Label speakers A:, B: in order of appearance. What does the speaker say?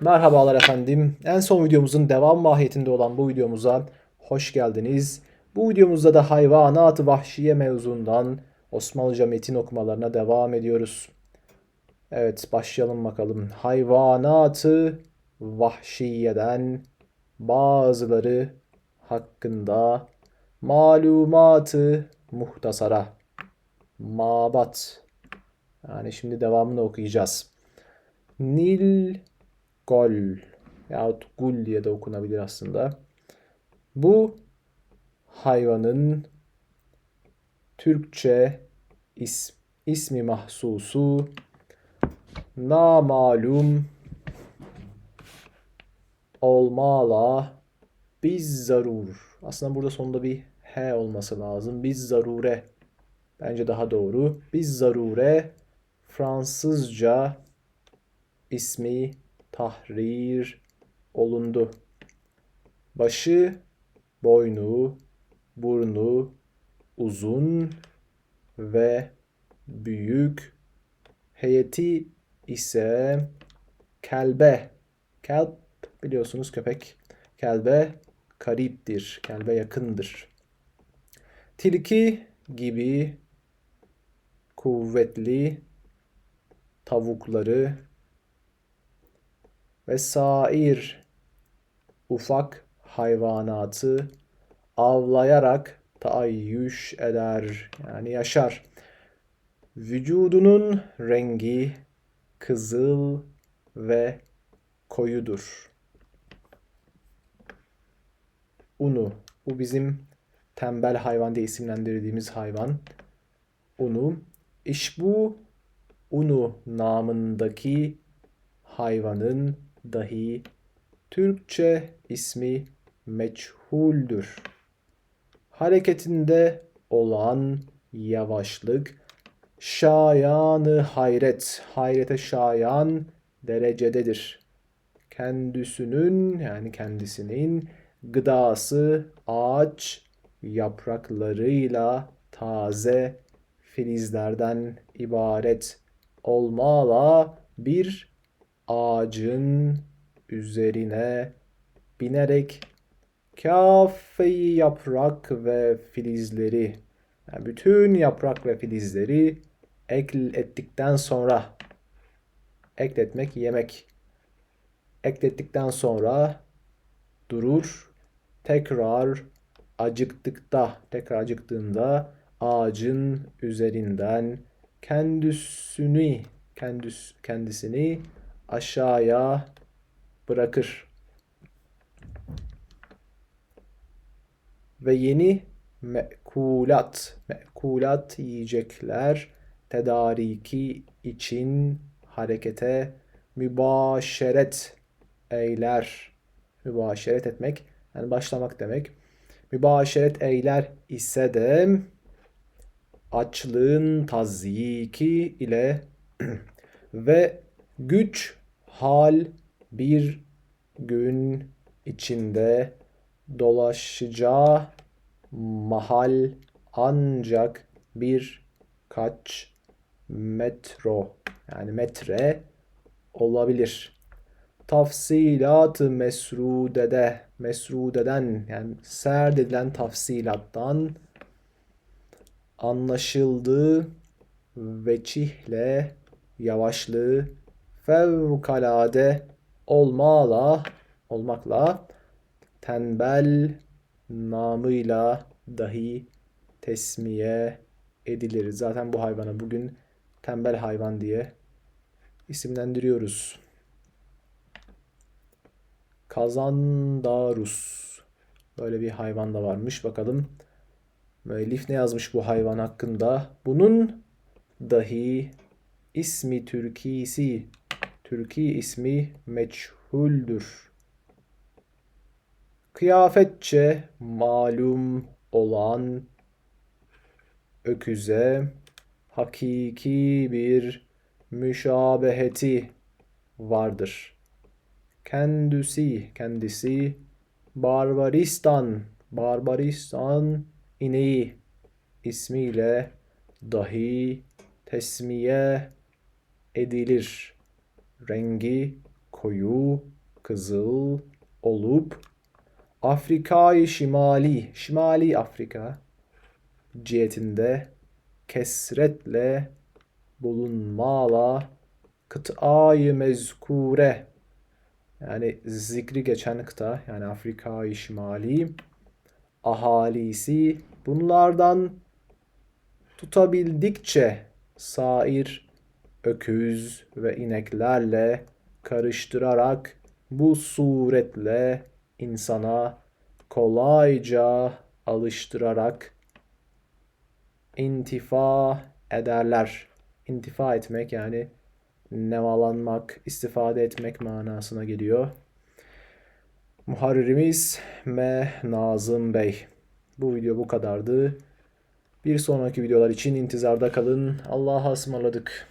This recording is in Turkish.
A: Merhabalar efendim. En son videomuzun devam mahiyetinde olan bu videomuza hoş geldiniz. Bu videomuzda da hayvanat vahşiye mevzundan Osmanlıca metin okumalarına devam ediyoruz. Evet başlayalım bakalım. Hayvanatı vahşiyeden bazıları hakkında malumatı muhtasara mabat yani şimdi devamını okuyacağız. Nil Gol yahut Gul diye de okunabilir aslında. Bu hayvanın Türkçe is, ismi mahsusu namalum olmala biz zarur. Aslında burada sonunda bir he olması lazım. Biz zarure. Bence daha doğru. Biz zarure Fransızca ismi tahrir olundu. Başı, boynu, burnu uzun ve büyük. Heyeti ise kelbe. Kelp biliyorsunuz köpek. Kelbe kariptir. Kelbe yakındır. Tilki gibi kuvvetli tavukları ve sair ufak hayvanatı avlayarak taayyüş eder yani yaşar. Vücudunun rengi kızıl ve koyudur. Unu. Bu bizim tembel hayvan diye isimlendirdiğimiz hayvan. Unu. İşbu unu namındaki hayvanın dahi Türkçe ismi meçhuldür. Hareketinde olan yavaşlık şayanı hayret, hayrete şayan derecededir. Kendisinin yani kendisinin gıdası ağaç yapraklarıyla taze filizlerden ibaret olmala bir ağacın üzerine binerek kafeyi yaprak ve filizleri yani bütün yaprak ve filizleri eklettikten sonra ekletmek yemek. Eklettikten sonra durur tekrar acıktıkta tekrar acıktığında ağacın üzerinden kendisini kendis, kendisini aşağıya bırakır. Ve yeni mekulat, mekulat yiyecekler tedariki için harekete mübaşeret eyler. Mübaşeret etmek yani başlamak demek. Mübaşeret eyler ise de açlığın tazyiki ile ve güç hal bir gün içinde dolaşacağı mahal ancak bir kaç metro yani metre olabilir. Tafsilat-ı mesrudede mesrudeden yani serdedilen tafsilattan anlaşıldığı veçihle yavaşlığı fevkalade olmala olmakla tembel namıyla dahi tesmiye edilir. Zaten bu hayvana bugün tembel hayvan diye isimlendiriyoruz. Kazandarus. Böyle bir hayvan da varmış. Bakalım müellif ne yazmış bu hayvan hakkında? Bunun dahi ismi Türkisi Türki ismi meçhuldür. Kıyafetçe malum olan öküze hakiki bir müşabeheti vardır. Kendisi, kendisi Barbaristan, Barbaristan ineği ismiyle dahi tesmiye edilir rengi koyu, kızıl olup Afrika'yı şimali, şimali Afrika cihetinde kesretle bulunmala kıtayı mezkure yani zikri geçen kıta yani Afrika-i Şimali ahalisi bunlardan tutabildikçe sair öküz ve ineklerle karıştırarak bu suretle insana kolayca alıştırarak intifa ederler. İntifa etmek yani nemalanmak, istifade etmek manasına geliyor. Muharririmiz M. Nazım Bey. Bu video bu kadardı. Bir sonraki videolar için intizarda kalın. Allah'a ısmarladık.